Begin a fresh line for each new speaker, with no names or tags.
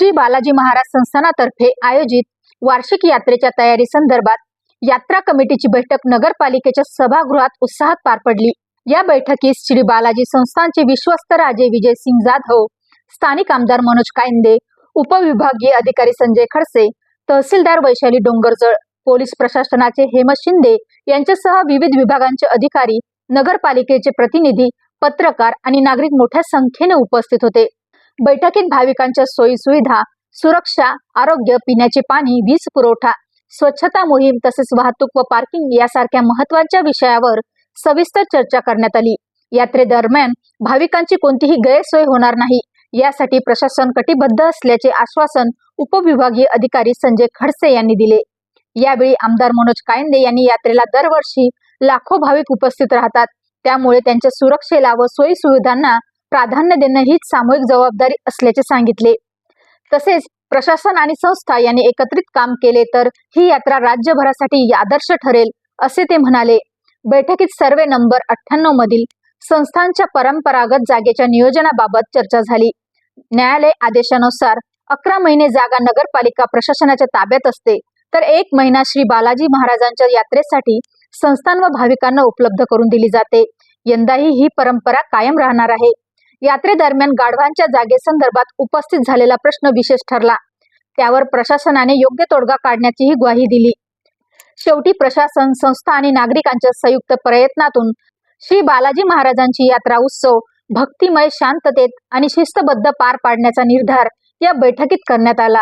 श्री बालाजी महाराज संस्थानातर्फे आयोजित वार्षिक यात्रेच्या तयारी संदर्भात यात्रा कमिटीची बैठक नगरपालिकेच्या सभागृहात उत्साहात पार पडली. या बैठकीस श्री बालाजी संस्थानचे विश्वस्त राजे विजय सिंग जाधव स्थानिक आमदार मनोज कायंदे उपविभागीय अधिकारी संजय खडसे तहसीलदार वैशाली डोंगरजळ पोलीस प्रशासनाचे हेमंत शिंदे यांच्यासह विविध विभागांचे अधिकारी नगरपालिकेचे प्रतिनिधी पत्रकार आणि नागरिक मोठ्या संख्येने उपस्थित होते. बैठकीत भाविकांच्या सोयी सुविधा सुरक्षा आरोग्य पिण्याचे पाणी वीज पुरवठा स्वच्छता मोहीम तसेच वाहतूक व पार्किंग यासारख्या महत्त्वाच्या विषयावर सविस्तर चर्चा करण्यात आली. यात्रेदरम्यान भाविकांची कोणतीही गैरसोय होणार नाही. यासाठी प्रशासन कटिबद्ध असल्याचे आश्वासन उपविभागीय अधिकारी संजय खडसे यांनी दिले. यावेळी आमदार मनोज कायंदे यांनी यात्रेला दरवर्षी लाखो भाविक उपस्थित राहतात. त्यामुळे त्यांच्या सुरक्षेला व सोयी सुविधांना प्राधान्य देणं हीच सामूहिक जबाबदारी असल्याचे सांगितले. तसेच प्रशासन आणि संस्था यांनी एकत्रित काम केले तर ही यात्रा राज्यभरासाठी आदर्श ठरेल असे ते म्हणाले. बैठकीत सर्वे नंबर अठ्ठ्याण्णव मधील संस्थांच्या परंपरागत जागेच्या नियोजनाबाबत चर्चा झाली. न्यायालय आदेशानुसार अकरा महिने जागा नगरपालिका प्रशासनाच्या ताब्यात असते तर एक महिना श्री बालाजी महाराजांच्या यात्रेसाठी संस्थान व भाविकांना उपलब्ध करून दिली जाते. यंदाही ही परंपरा कायम राहणार आहे. यात्रेदरम्यान गाढवांच्या जागेसंदर्भात उपस्थित झालेला प्रश्न विशेष ठरला. त्यावर प्रशासनाने योग्य तोडगा काढण्याचीही ग्वाही दिली. शेवटी प्रशासन संस्था आणि नागरिकांच्या संयुक्त प्रयत्नातून श्री बालाजी महाराजांची यात्रा उत्सव भक्तिमय शांततेत आणि शिस्तबद्ध पार पाडण्याचा निर्धार या बैठकीत करण्यात आला.